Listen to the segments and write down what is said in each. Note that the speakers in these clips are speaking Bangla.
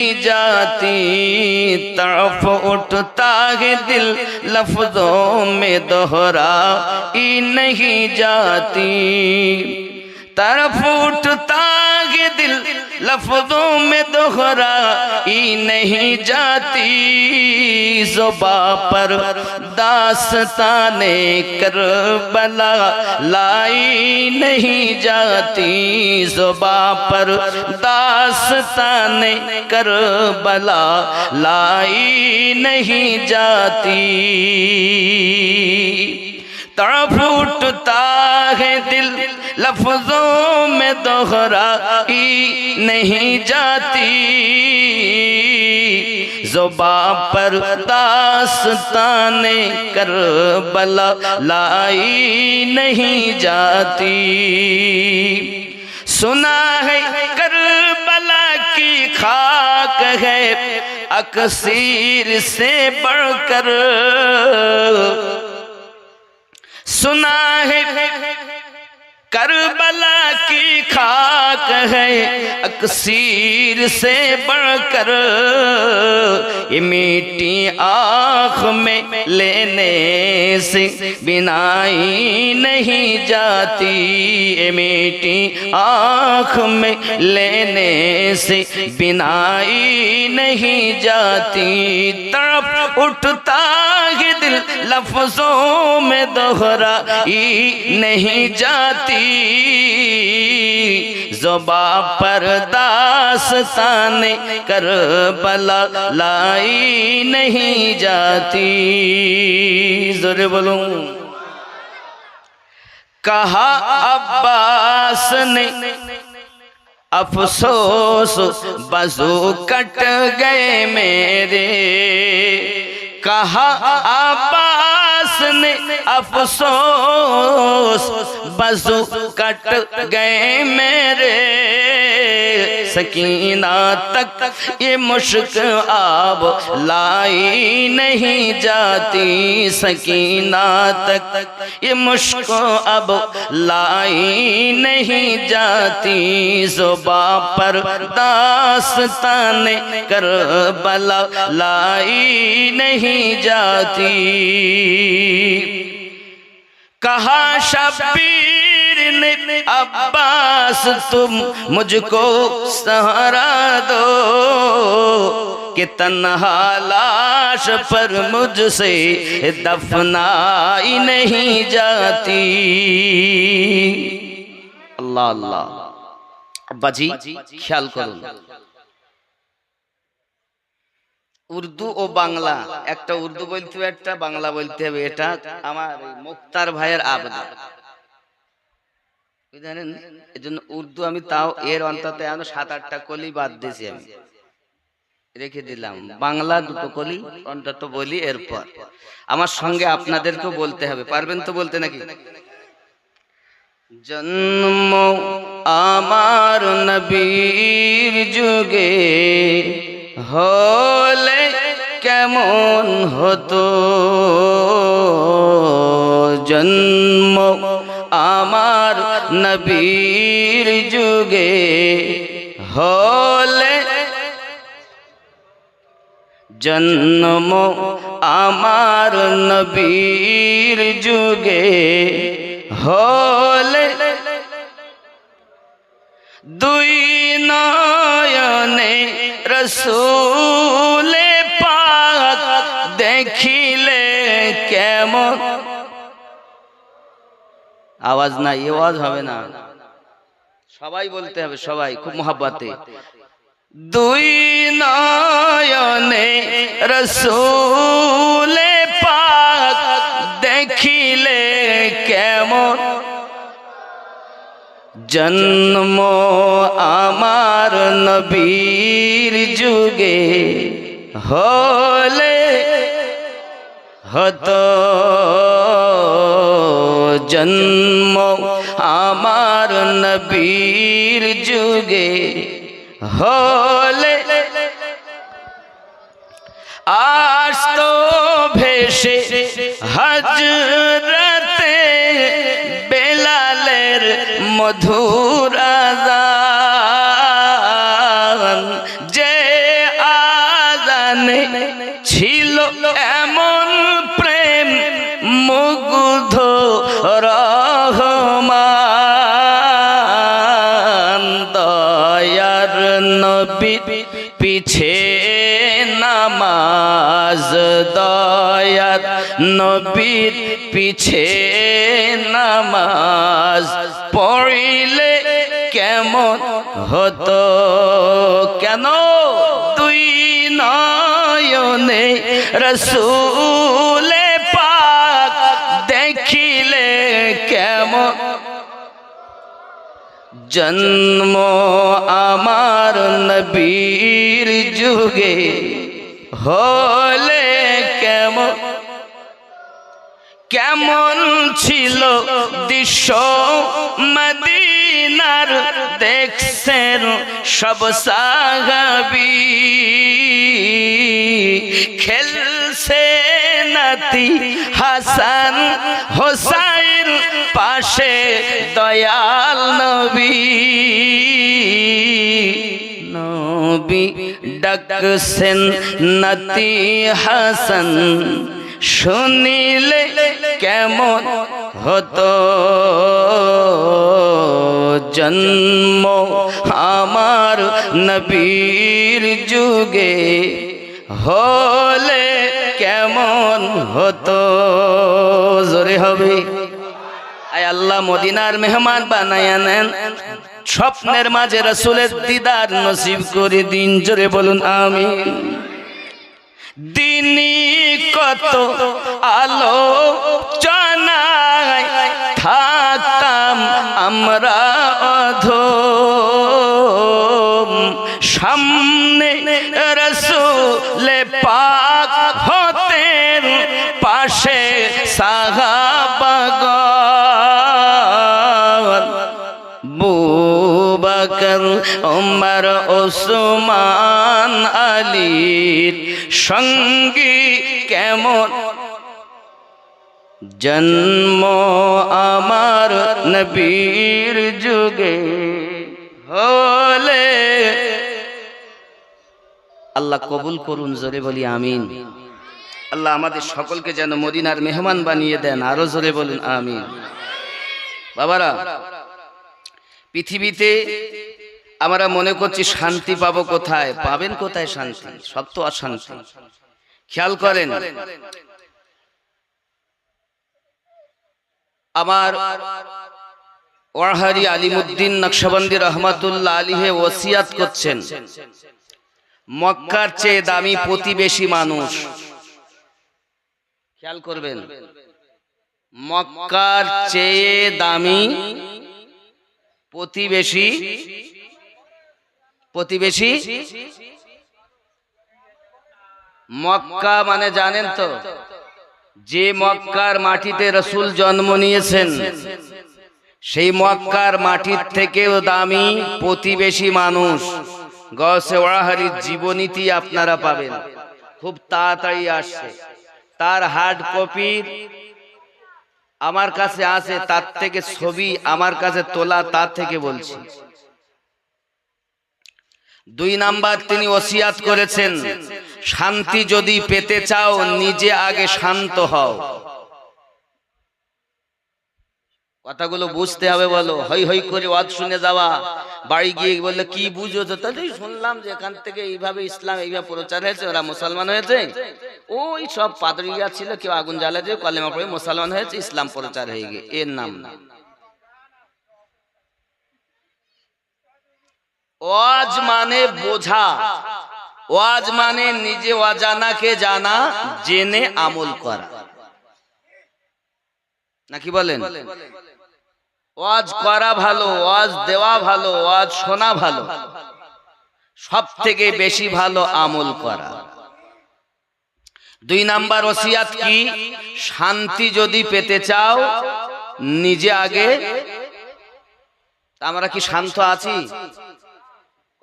جاتی طرف اٹھتا ہے دل لفظوں میں دہرا ہی نہیں جاتی۔ طرف اٹھتا لفظوں میں دہرائی نہیں جاتی۔ زباں پر داستان کربلا لائی نہیں جاتی۔ زبا پر داستان کربلا لائی نہیں جاتی۔ تڑپ اٹھتا ہے دل لفظوں میں دہرائی نہیں جاتی۔ زباں پر داستان کربلا لائی نہیں جاتی۔ سنا ہے کربلا کی خاک ہے اکثیر سے بڑھ کر۔ سنا ہے کربلا کی خاک ہے، اکسیر سے بڑھ کر یہ میٹی آنکھ میں لینے سے بنائی نہیں جاتی۔ یہ میٹی آنکھ میں لینے سے بینائی نہیں جاتی۔ تڑپ اٹھتا دل لفظوں میں دہرائی نہیں جاتی۔ زباں پر داستان کربلا لائی نہیں جاتی۔ ذرے بلوں کہا عباس نے افسوس بزو کٹ گئے میرے۔ کہا آباس نے افسوس بزو کٹ گئے میرے سکینہ تک یہ مشک آب لائی نہیں جاتی۔ سکینہ تک یہ مشک اب لائی نہیں جاتی۔ زبا پر داستان کربلا لائی نہیں جاتی۔ کہا شبیر अब्बास तुम मुझको सहारा दो कि तन्हा लाश पर मुझसे दफनाई नहीं जाती अल्लाह अल्लाह अब्बाजी ख्याल করুন উর্দু ও বাংলা একটা উর্দু বলতে হবে একটা বাংলা বলতে হবে এটা আমার এই মুক্তার ভাইয়ের আবেদন জানেন? এই জন্য উর্দু আমি তাও এর অন্তত সাত আটটা কলি বাদ দিয়েছি আমি। রেখে দিলাম। বাংলা দুটো কলি অন্তত বলি এরপর। আমার সঙ্গে আপনাদেরকেও বলতে হবে। পারবেন তো বলতে নাকি? জন্ম আমার নবীর যুগে হলে কেমন হতো? জন্ম আমার নবীর যুগে হলে জন্ম আমার নবীর যুগে হলে দুই নয়নে রসুলে আওয়াজ না আওয়াজ হবে না। সবাই বলতে হবে, সবাই, খুব মহাব্বাতে। দুই নয়নে রসুলে পাক দেখিলে কেমন? জন্ম আমার নবীর যুগে হলে হতো জন্ম আমার নবীর যুগে হলে। আসতো ভেসে হজরতে বেলালের মধুর নবী পিছে নামাজ দয়ার নবীর পিছে নামাজ পড়িলে কেমন হতো? কেন? তুই নয়নে রসুলে পাক দেখিলে কেমন জন্ম আমার নবীর যুগে হলে কেমন? কেমন ছিল দৃশ্য? মদিনার দেখছেন সব সাহাবি। খেলছে নাতি হাসান হোসাইন পাশে দয়াল নবী। নবী ডাকছেন নতি হাসান। শুনিলে কেমন হতো জন্ম আমার নবীর যুগে। হলে কেমন হতো? জোরে হবে। আল্লাহ মদিনার মেহমান বানায় নেন। স্বপ্নের মাঝে রসুলের দিদার নসিব করে দিন, জোরে বলুন আমি দিনী কত আলো চনায় থাকতাম আমরা অধম। সামনে রসুলে পাক হতেন, পাশে বুবাকর ওমর, ওসমান, আলীর সঙ্গী কেমন? জন্ম আমার নবীর যুগে হলে আল্লাহ কবুল করুন, জোরে বলি আমিন। আল্লাহ আমাদের সকলকে যেন মদিনার মেহমান বানিয়ে দেন, আরও জোরে বলুন আমিন। বাবারা পৃথিবীতে আমরা মনে করছি শান্তি পাবো কোথায়? পাবেন কোথায় শান্তি? সব তো অশান্তি। খেয়াল করেন, আমার ওয়াহারি আলিমুদ্দিন নকশবন্দি রহমাতুল্লাহ আলিহে ওসিয়াত করছেন, মক্কার চেয়ে দামি প্রতিবেশী মানুষ। খেয়াল করবেন, মক্কার চেয়ে দামি প্রতিবেশী? প্রতিবেশী? মক্কা মানে জানেন তো, যে মক্কার মাটিতে রসুল জন্ম নিয়েছেন, সেই মক্কার মাটির থেকেও দামি প্রতিবেশী মানুষ। গসে ওড়াহারির জীবনীতি আপনারা পাবেন। খুব তাড়াতাড়ি আসছে। তার হার্ড কপির আমার কাছে আছে, তার থেকে ছবি আমার কাছে তোলা, তার থেকে বলছি। দুই নাম্বার তিনি ওসিয়াত করেছেন, শান্তি যদি পেতে চাও, নিজে আগে শান্ত হও। কথাগুলো বুঝতে হবে বলো হই হই করে ওয়াজ শুনে যাওয়া। বাড়ি গিয়ে বললে কি বুঝো তো? তাহলে শুনলাম যে এখান থেকে এইভাবে ইসলাম এইভাবে প্রচার হয়েছে ওরা মুসলমান হয়েছে। ওই সব পাদরিয়া ছিল কেউ আগুন জ্বালা দিয়ে কলেমা পড়ে মুসলমান হয়েছে ইসলাম প্রচার হয়ে গিয়ে এর নাম। না ওয়াজ মানে বোঝা। ওয়াজ মানে নিজে অজানাকে জানা জেনে আমল করা। নাকি বলেন। ওয়াজ করা ভালো, ওয়াজ দেওয়া ভালো, ওয়াজ শোনা ভালো। সব থেকে বেশি ভালো আমল করা। দুই নাম্বার ওসিয়াত কি? শান্তি যদি পেতে চাও, নিজে আগে। আমরা কি শান্ত আছি?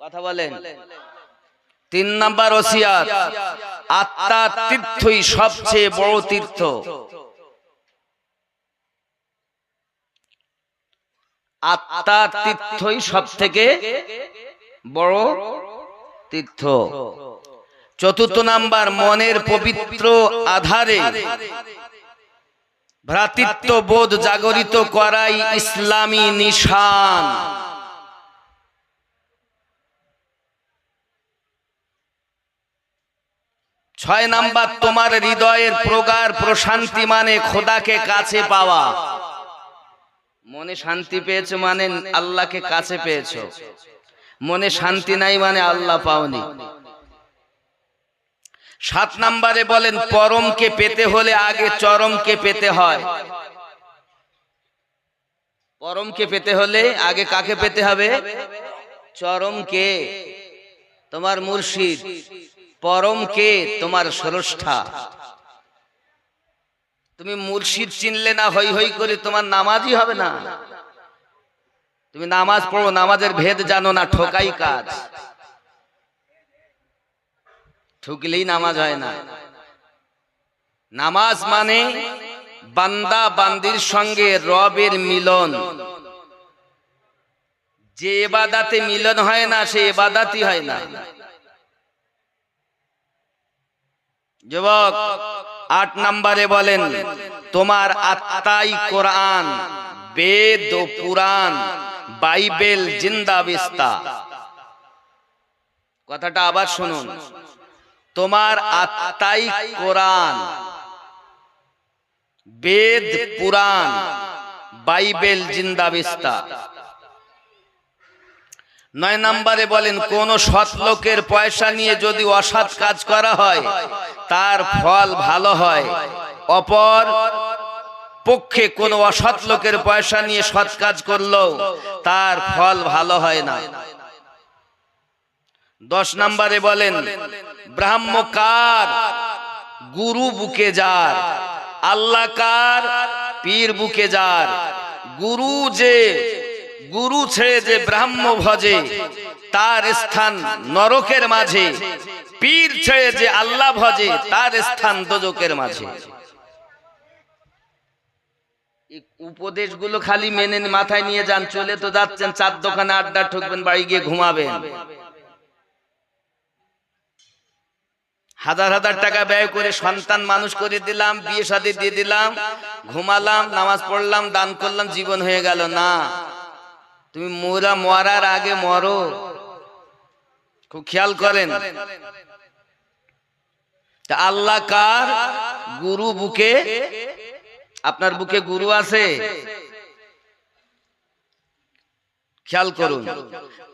কথা বলেন। তিন নাম্বার ওসিয়াত, আত্মা তীর্থই সবচেয়ে বড় তীর্থ। আত্মা তীর্থই সব থেকে বড় তীর্থ। চতুর্থ নাম্বার, মনের পবিত্র আধারে ভ্রাতৃত্ব বোধ জাগরিত করাই ইসলামী নিশান। ছয় নাম্বার, তোমার হৃদয়ের প্রগার প্রশান্তি মানে খোদাকে কাছে পাওয়া। মনে শান্তি পেয়েছ মানে আল্লাহকে কাছে পেয়েছ। মনে শান্তি নাই মানে আল্লাহ পাওনি। সাত নাম্বারে বলেন, পরমকে পেতে হলে আগে চরমকে পেতে হয়। পরমকে পেতে হলে আগে কাকে পেতে হবে? চরমকে। তোমার মুর্শিদ। পরমকে তোমার স্রষ্টা। তুমি মুর্শিদ চিনলে না হই হই করে তোমার নামাজই হবে না। তুমি নামাজ পড়ো, নামাজের ভেদ জানো না, ঠোকাই কাজ। ঠুকলেই নামাজ হয় না। নামাজ মানে বান্দা বান্দির সঙ্গে রবের মিলন। যে এবাদাতে মিলন হয় না, সে এবাদাতই হয় না। যুবক, আট নম্বরে বলেন, তোমার আত্মাই কোরআন, বেদ ও পুরাণ, বাইবেল জিন্দা বিস্তা। কথাটা আবার শুনুন, তোমার আত্মাই কোরআন, বেদ, পুরাণ, বাইবেল জিন্দা বিস্তা। নয় নাম্বারে বলেন, কোন সৎ লোকের পয়সা নিয়ে যদি অসৎ কাজ করা হয়, তার ফল ভালো হয়। অপর পক্ষে কোন অসৎ লোকের পয়সা নিয়ে সৎ কাজ করলেও তার ফল ভালো হয় না। দশ নম্বরে বলেন ব্রাহ্মকার গুরু বুকে যার, আল্লাহ কার? পীর বুকে যার। গুরু যে গুরু ছেড়ে যে ব্রাহ্ম ভজে তার স্থান নরকের মাঝে, পীর ছেড়ে যে আল্লাহ ভজে, তার স্থান দোজকের মাঝে। উপদেশগুলো খালি মেনে মাথায় নিয়ে যান, চলে তো যাচ্ছেন, চার দোকানে আড্ডা ঠুকবেন, বাড়ি গিয়ে ঘুমাবেন। হাজার হাজার টাকা ব্যয় করে সন্তান মানুষ করে দিলাম, বিয়ে শাদী দিয়ে দিলাম, ঘুমালাম, নামাজ পড়লাম, দান করলাম, জীবন হয়ে গেল, না। তুমি মোরা মরার আগে মরো। খুব খেয়াল করেন। আল্লাহ কার? গুরু বুকে। আপনার বুকে গুরু আছে। খেয়াল করুন।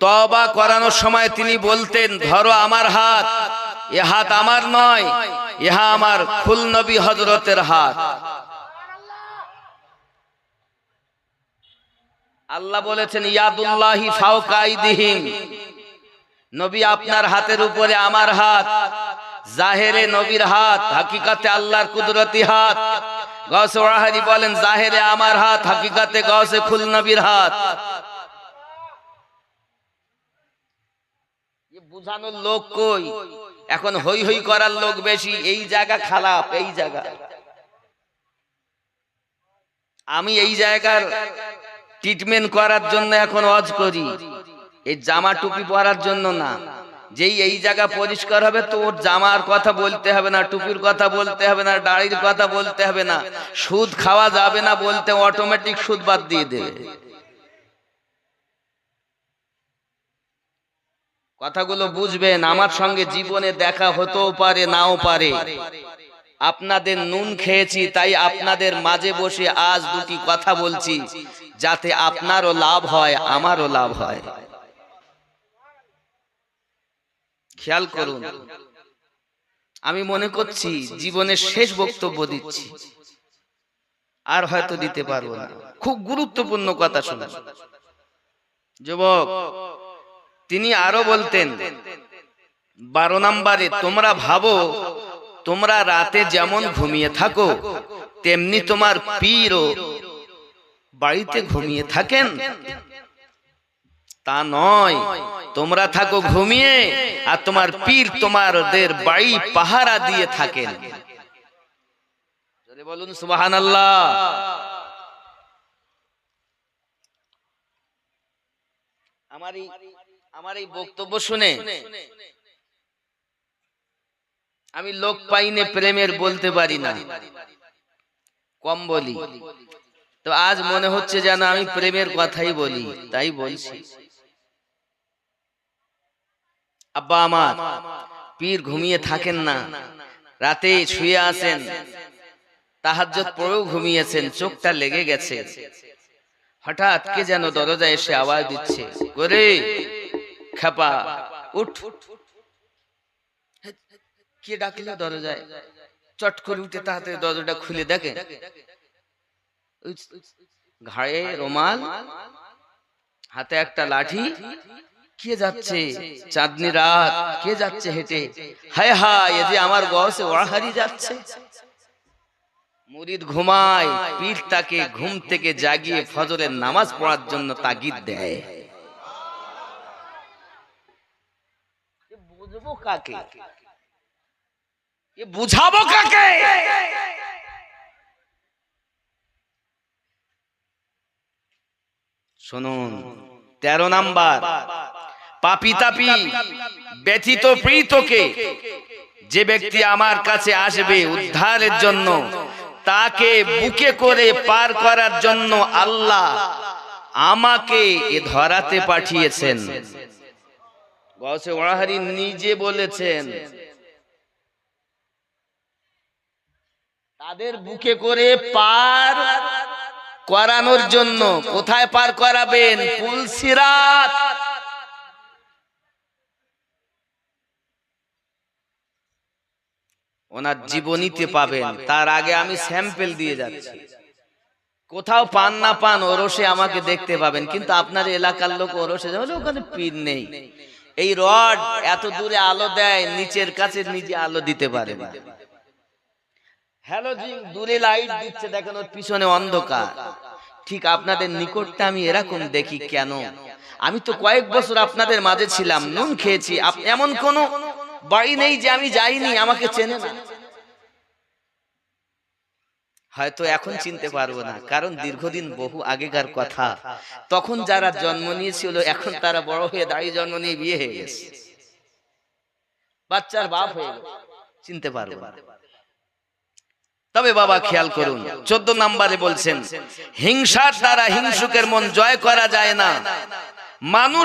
তবা করানোর সময় তিনি বলতেন, ধরো আমার হাত। এ হাত আমার নয়, ইহা আমার ফুল নবী হজরতের হাত। আল্লাহ বলেছেন, ইয়াদুল্লাহি ফাওকাইদিহিম। নবী আপনার হাতের উপরে আমার হাত, জাহেরে নবীর হাত, হাকিকাতে আল্লাহর কুদরতি হাত। গসে ওয়াহারি বলেন, জাহেরে আমার হাত, হাকিকাতে গৌসে ফুল নবীর হাত বুঝানোর লোক কই? এখন হই হই করার লোক বেশি, এই জায়গা খারাপ, এই জায়গা। আমি এই জায়গার ট্রিটমেন্ট করার জন্য এখন অজ করি। এই জামা টুপি পরার জন্য না। যেই এই জায়গা পরিষ্কার হবে তো ওর জামার কথা বলতে হবে না, টুপির কথা বলতে হবে না, দাড়ির কথা বলতে হবে না। সুদ খাওয়া যাবে না বলতে অটোমেটিক সুদ বাদ দিয়ে দেবে। কথাগুলো বুঝবেন, আমার সঙ্গে জীবনে দেখা হতেও পারে, নাও পারে। আপনাদের নুন খেয়েছি, তাই আপনাদের মাঝে বসে আজ দুটি কথা বলছি। যাতে আপনারও লাভ হয়, আমারও লাভ হয়। খেয়াল করুন, আমি মনে করছি জীবনের শেষ বক্তব্য দিচ্ছি। আর হয়তো দিতে পারব না। খুব গুরুত্বপূর্ণ কথা শোনা যুবক, তিনি আরও বলতেন, বারো নম্বরে তোমরা ভাবো, তোমরা রাতে যেমন ঘুমিয়ে থাকো, তেমনি তোমার পীরও বাড়িতে ঘুমিয়ে থাকেন। তা নয় তোমরা থাকো ঘুমিয়ে আর তোমার পীর তোমারদের বাড়ি পাহারা দিয়ে থাকেন। বলুন সুবাহান আল্লাহ আমার এই আমার এই বক্তব্য শুনে আমি লোক পাইনে প্রেমের বলতে পারি না। কম বলি। তো আজ মনে হচ্ছে যেন আমি প্রেমের কথাই বলি, তাই বলছি। আব্বা আমার, পীর ঘুমিয়ে থাকেন না, রাতে শুয়ে আছেন তাহাজ্জত পরেও ঘুমিয়েছেন, চোখটা লেগে গেছে। হঠাৎ কে যেন দরজা এসে আওয়াজ দিচ্ছে করে খেপা উঠ। কে ডাকলো দরজায়? চট করে উঠে তাহাতে দরজাটা খুলে দেখে। ঘাড়ে রোমাল, হাতে একটা লাঠি, কে যাচ্ছে? চাঁদনি রাত, কে যাচ্ছে হেঁটে? হায় হায়, এ যে আমার গসে ওয়াহারি যাচ্ছে। মুরিদ ঘুমায়, পীর তাকে ঘুম থেকে জাগিয়ে ফজরের নামাজ পড়ার জন্য তাগিদ দেয়। বুঝব কাকে? বুঝাবো কাকে? শুনুন, তেরো নাম্বার, পাপি তাপি, ব্যথিত প্রীতকে যে ব্যক্তি আমার কাছে আসবে উদ্ধারের জন্য, তাকে বুকে করে পার করার জন্য আল্লাহ আমাকে এ ধরাতে পাঠিয়েছেন। গসে নিজে বলেছেন, তাদের বুকে করে পার করানোর জন্য কোথায় পার করাবেন? পুলসিরাত ওনার জীবনীতে পাবেন। তার আগে আমি স্যাম্পেল দিয়ে যাচ্ছি। কোথাও পান না পান ওরসে আমাকে দেখতে পাবেন। কিন্তু আপনার এলাকার লোক ওরসে ওখানে পীর নেই। এই রড এত দূরে আলো দেয় নিচের কাছে নিজে আলো দিতে পারে না। হ্যালোজিন দূরে লাইট দিচ্ছে, দেখেন ওর পিছনে অন্ধকার। ঠিক আপনাদের নিকটটা আমি এরকম দেখি কেন? আমি তো কয়েক বছর আপনাদের মাঝে ছিলাম, নুন খেয়েছি। এমন কোন বাড়ি নেই যে আমি যাইনি, আমাকে চেনে না। হয়তো এখন চিনতে পারব না, কারণ দীর্ঘদিন বহু আগেকার কথা। তখন যারা জন্ম নিয়েছিল, এখন তারা বড় হয়ে দাঁড়িয়ে জন্ম নিয়ে বিয়ে হয়ে গেছে। বাচ্চার বাপ হয়ে চিনতে পারব না। তবে বাবা খেয়াল করুন, চোদ্দ নাম্বারে বলছেন, হিংসার দ্বারা হিংসুকের মন জয় করা যায় না। মানুষ